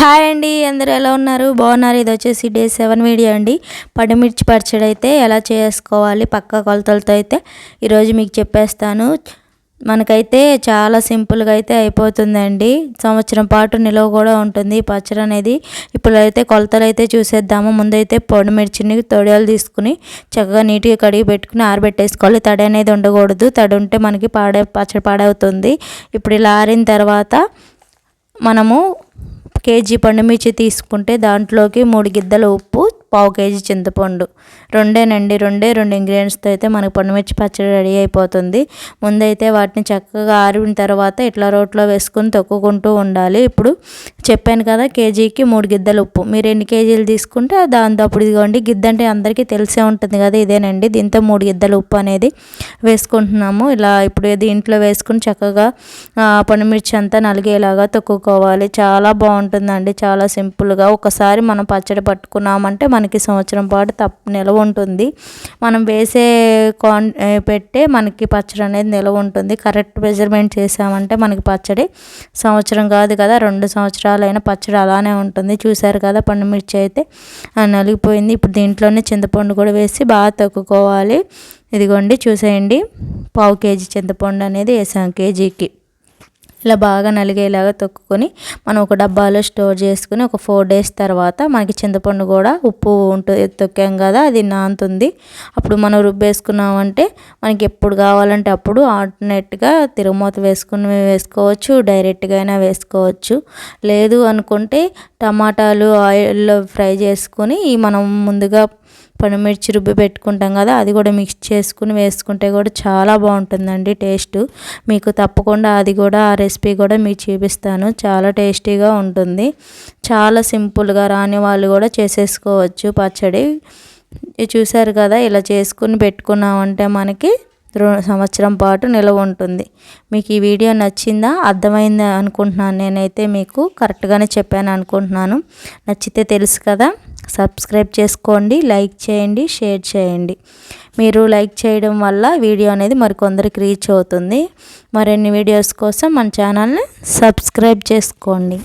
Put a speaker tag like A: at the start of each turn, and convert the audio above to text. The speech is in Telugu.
A: హాయ్ అండి అందరూ ఎలా ఉన్నారు? బాగున్నారు? ఇది వచ్చేసి డే సెవెన్ వీడియో అండి. పడిమిర్చి పచ్చడి అయితే ఎలా చేసుకోవాలి? పక్క కొలతలతో అయితే ఈరోజు మీకు చెప్పేస్తాను. మనకైతే చాలా సింపుల్గా అయితే అయిపోతుందండి. సంవత్సరం పాటు నిలువ కూడా ఉంటుంది. పచ్చడి అనేది ఇప్పుడు అయితే కొలతలు అయితే చూసేద్దాము. ముందైతే పొడిమిర్చిని తొడియాలు తీసుకుని చక్కగా నీట్గా కడిగి పెట్టుకుని ఆరబెట్టేసుకోవాలి. తడి అనేది ఉండకూడదు. తడి ఉంటే మనకి పాడే పచ్చడి పాడవుతుంది. ఇప్పుడు ఇలా ఆరిన తర్వాత మనము కేజీ పండుమిర్చి తీసుకుంటే దాంట్లోకి మూడు గిద్దల ఉప్పు పావు కేజీ చింతపండు. రెండేనండి రెండే రెండు ఇంగ్రీడియంట్స్తో అయితే మనకు పండుమిర్చి పచ్చడి రెడీ అయిపోతుంది. ముందైతే వాటిని చక్కగా ఆరిన తర్వాత ఇట్లా రోట్లో వేసుకుని తొక్కుకుంటూ ఉండాలి. ఇప్పుడు చెప్పాను కదా కేజీకి మూడు గిద్దలు ఉప్పు. మీరు ఎన్ని కేజీలు తీసుకుంటే దాంతో అప్పుడు ఇదిగోండి గిద్ద అంటే అందరికీ తెలిసే ఉంటుంది కదా ఇదేనండి. దీంతో మూడు గిద్దలు ఉప్పు అనేది వేసుకుంటున్నాము. ఇలా ఇప్పుడు ఇంట్లో వేసుకుని చక్కగా పండుమిర్చి అంతా నలిగేలాగా తొక్కుకోవాలి. చాలా బాగుంటుందండి చాలా సింపుల్గా. ఒకసారి మనం పచ్చడి పట్టుకున్నామంటే మనకి సంవత్సరం పాటు తప్పు నిలవ ఉంటుంది. మనం వేసే కాన్ పెట్టే మనకి పచ్చడి అనేది నిలవ ఉంటుంది. కరెక్ట్ మెజర్మెంట్ చేసామంటే మనకి పచ్చడి సంవత్సరం కాదు కదా రెండు సంవత్సరాలైన పచ్చడి అలానే ఉంటుంది. చూసారు కదా పండు మిర్చి అయితే నలిగిపోయింది. ఇప్పుడు దీంట్లోనే చింతపండు కూడా వేసి బాగా తొక్కుకోవాలి. ఇదిగోండి చూసేయండి. పావు కేజీ చింతపండు అనేది వేసాం కేజీకి. ఇలా బాగా నలిగేలాగా తొక్కుకొని మనం ఒక డబ్బాలో స్టోర్ చేసుకుని ఒక ఫోర్ డేస్ తర్వాత మనకి చింతపండు కూడా ఉప్పు ఉంటుంది తొక్కాం కదా అది నాంతుంది. అప్పుడు మనం రుబ్బేసుకున్నామంటే మనకి ఎప్పుడు కావాలంటే అప్పుడు ఆల్టర్నేట్గా తిరుమూత వేసుకుని వేసుకోవచ్చు డైరెక్ట్గా అయినా వేసుకోవచ్చు. లేదు అనుకుంటే టమాటాలు ఆయిల్లో ఫ్రై చేసుకొని మనం ముందుగా పనిమిర్చి రుబ్బి పెట్టుకుంటాం కదా అది కూడా మిక్స్ చేసుకుని వేసుకుంటే కూడా చాలా బాగుంటుందండి టేస్ట్ మీకు తప్పకుండా అది కూడా ఆ రెసిపీ కూడా మీకు చూపిస్తాను. చాలా టేస్టీగా ఉంటుంది. చాలా సింపుల్గా రాని వాళ్ళు కూడా చేసేసుకోవచ్చు పచ్చడి. చూసారు కదా ఇలా చేసుకుని పెట్టుకున్నామంటే మనకి సంవత్సరం పాటు నిలవ ఉంటుంది. మీకు ఈ వీడియో నచ్చిందా? అర్థమైంది అనుకుంటున్నాను. నేనైతే మీకు కరెక్ట్గానే చెప్పాను అనుకుంటున్నాను. నచ్చితే తెలుసు కదా. సబ్స్క్రైబ్ చేసుకోండి లైక్ చేయండి షేర్ చేయండి. మీరు లైక్ చేయడం వల్ల వీడియో అనేది మరికొందరికి రీచ్ అవుతుంది. మరిన్ని వీడియోస్ కోసం మన ఛానల్ని సబ్స్క్రైబ్ చేసుకోండి.